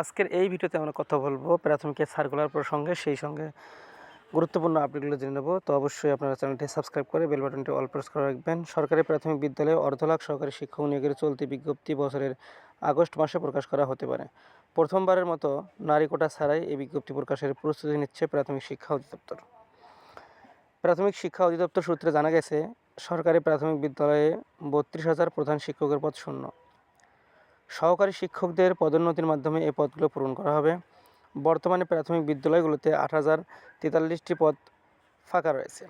আজকের এই ভিডিওতে আমরা কথা বলব প্রাথমিকের সার্কুলার প্রসঙ্গে, সেই সঙ্গে গুরুত্বপূর্ণ আপডেটগুলো জেনে নেব। তো অবশ্যই আপনারা চ্যানেলটি সাবস্ক্রাইব করে বেল বাটনটি অল প্রেস করে রাখবেন। সরকারি প্রাথমিক বিদ্যালয়ে অর্ধ লাখ সহকারী শিক্ষক নিয়োগের চলতি বিজ্ঞপ্তি বছরের আগস্ট মাসে প্রকাশ করা হতে পারে। প্রথমবারের মতো নারী কোটা ছাড়াই এই বিজ্ঞপ্তি প্রকাশের প্রস্তুতি নিচ্ছে প্রাথমিক শিক্ষা অধিদপ্তর। প্রাথমিক শিক্ষা অধিদপ্তর সূত্রে জানা গেছে, সরকারি প্রাথমিক বিদ্যালয়ে বত্রিশ হাজার প্রধান শিক্ষকের পদ শূন্য। সহকারী শিক্ষকদের পদোন্নতির মাধ্যমে এই পদগুলো পূরণ করা হবে। বর্তমানে প্রাথমিক বিদ্যালয়গুলোতে আট হাজার তেতাল্লিশটি পদ ফাঁকা রয়েছে।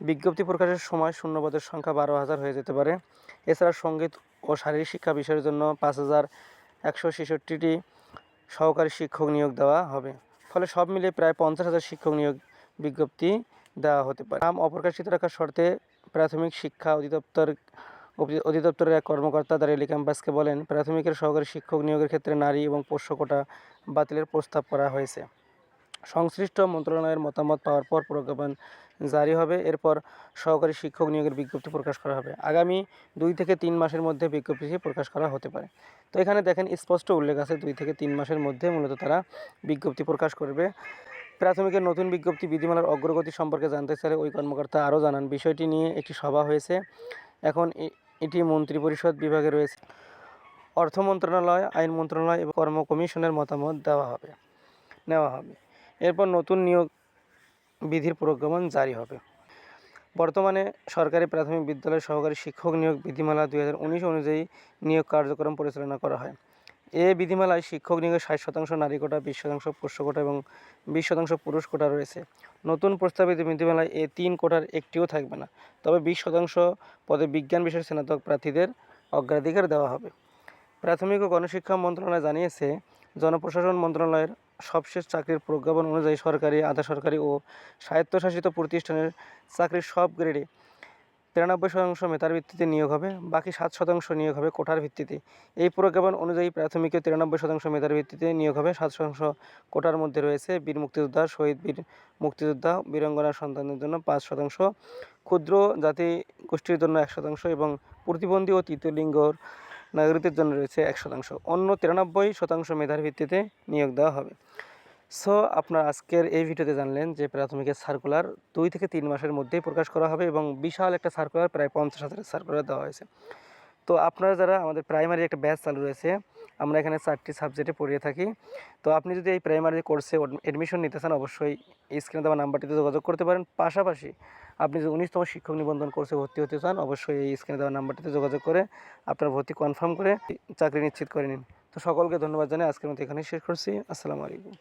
বিজ্ঞপ্তি প্রকাশের সময় শূন্যপদের সংখ্যা বারো হাজার হয়ে যেতে পারে। এছাড়া সংগীত ও শারীরিক শিক্ষা বিষয়ের জন্য পাঁচ হাজার একশো ছেষট্টিটি সহকারী শিক্ষক নিয়োগ দেওয়া হবে। ফলে সব মিলিয়ে প্রায় পঞ্চাশ হাজার শিক্ষক নিয়োগ বিজ্ঞপ্তি দেওয়া হতে পারে। নাম অপ্রকাশিত রাখার শর্তে প্রাথমিক শিক্ষা অধিদপ্তর অধি- অধিদপ্তরের এক কর্মকর্তা দাঁড়িয়ে ক্যাম্পাসকে বলেন, প্রাথমিকের সহকারী শিক্ষক নিয়োগের ক্ষেত্রে নারী এবং পোষ্য কোটা বাতিলের প্রস্তাব করা হয়েছে। সংশ্লিষ্ট মন্ত্রণালয়ের মতামত পাওয়ার পর প্রজ্ঞাপন জারি হবে। এরপর সহকারী শিক্ষক নিয়োগের বিজ্ঞপ্তি প্রকাশ করা হবে। আগামী দুই থেকে তিন মাসের মধ্যে বিজ্ঞপ্তি প্রকাশ করা হতে পারে। তো এখানে দেখেন, স্পষ্ট উল্লেখ আছে, দুই থেকে তিন মাসের মধ্যে মূলত তারা বিজ্ঞপ্তি প্রকাশ করবে। প্রাথমিকের নতুন বিজ্ঞপ্তি বিধিমালার অগ্রগতি সম্পর্কে জানতে চাইলে ওই কর্মকর্তা আরও জানান। বিষয়টি নিয়ে একটি সভা হয়েছে। এখন এটি মন্ত্রিপরিষদ বিভাগে রয়েছে। অর্থ মন্ত্রণালয়, আইন মন্ত্রণালয় এবং কর্ম কমিশনের মতামত দেওয়া হবে, নেওয়া হবে। এরপর নতুন নিয়োগ বিধির প্রজ্ঞাপন জারি হবে। বর্তমানে সরকারি প্রাথমিক বিদ্যালয় সহকারী শিক্ষক নিয়োগ বিধিমালা দুই হাজার উনিশ অনুযায়ী নিয়োগ কার্যক্রম পরিচালনা করা হয়। এ বিধিমালায় শিক্ষক নিয়োগের ষাট শতাংশ, নারী কোটা, বিশ শতাংশ, পুরুষ কোটা এবং বিশ শতাংশ পুরুষ কোটা রয়েছে। নতুন প্রস্তাবিত বিধিমালায় এ তিন কোটার একটিও থাকবে না। তবে বিশ শতাংশ পদে বিজ্ঞান বিষয়ের স্নাতক প্রার্থীদের অগ্রাধিকার দেওয়া হবে। প্রাথমিক ও গণশিক্ষা মন্ত্রণালয় জানিয়েছে, জনপ্রশাসন মন্ত্রণালয়ের সবশেষ চাকরির প্রজ্ঞাপন অনুযায়ী সরকারি, আধা সরকারি ও স্বায়ত্তশাসিত প্রতিষ্ঠানের চাকরির সব গ্রেডে তিরানব্বই শতাংশ মেধার ভিত্তিতে নিয়োগ হবে, বাকি সাত শতাংশ নিয়োগ হবে কোটার ভিত্তিতে। এই প্রজ্ঞাপন অনুযায়ী প্রাথমিকে তিরানব্বই শতাংশ মেধার ভিত্তিতে নিয়োগ হবে, সাত শতাংশ কোটার মধ্যে রয়েছে বীর মুক্তিযোদ্ধা, শহীদ বীর মুক্তিযোদ্ধা বীরাঙ্গনার সন্তানদের জন্য পাঁচ শতাংশ, ক্ষুদ্র জাতি গোষ্ঠীর জন্য এক শতাংশ এবং প্রতিবন্ধী ও তৃতীয় লিঙ্গর নাগরিকদের জন্য রয়েছে এক শতাংশ। অন্য তিরানব্বই শতাংশ মেধার ভিত্তিতে নিয়োগ দেওয়া হবে। সো আপনার আজকের এই ভিডিওতে জানলেন যে প্রাথমিকের সার্কুলার দুই থেকে তিন মাসের মধ্যেই প্রকাশ করা হবে এবং বিশাল একটা সার্কুলার প্রায় পঞ্চাশ হাজারের সার্কুলার দেওয়া হয়েছে। তো আপনারা যারা আমাদের প্রাইমারি একটা ব্যাচ চালু রয়েছে, আমরা এখানে চারটি সাবজেক্টে পড়িয়ে থাকি। তো আপনি যদি এই প্রাইমারি কোর্সে এডমিশন নিতে চান, অবশ্যই স্ক্রিনে দেওয়া নাম্বারটিতে যোগাযোগ করতে পারেন। পাশাপাশি আপনি যদি উনিশতম শিক্ষক নিবন্ধন কোর্সে ভর্তি হতে চান, অবশ্যই এই স্ক্রিনে দেওয়া নাম্বারটিতে যোগাযোগ করে আপনার ভর্তি কনফার্ম করে চাকরি নিশ্চিত করে নিন। তো সকলকে ধন্যবাদ জানাই আজকের মতো এখানেই শেষ করছি। আসসালামু আলাইকুম।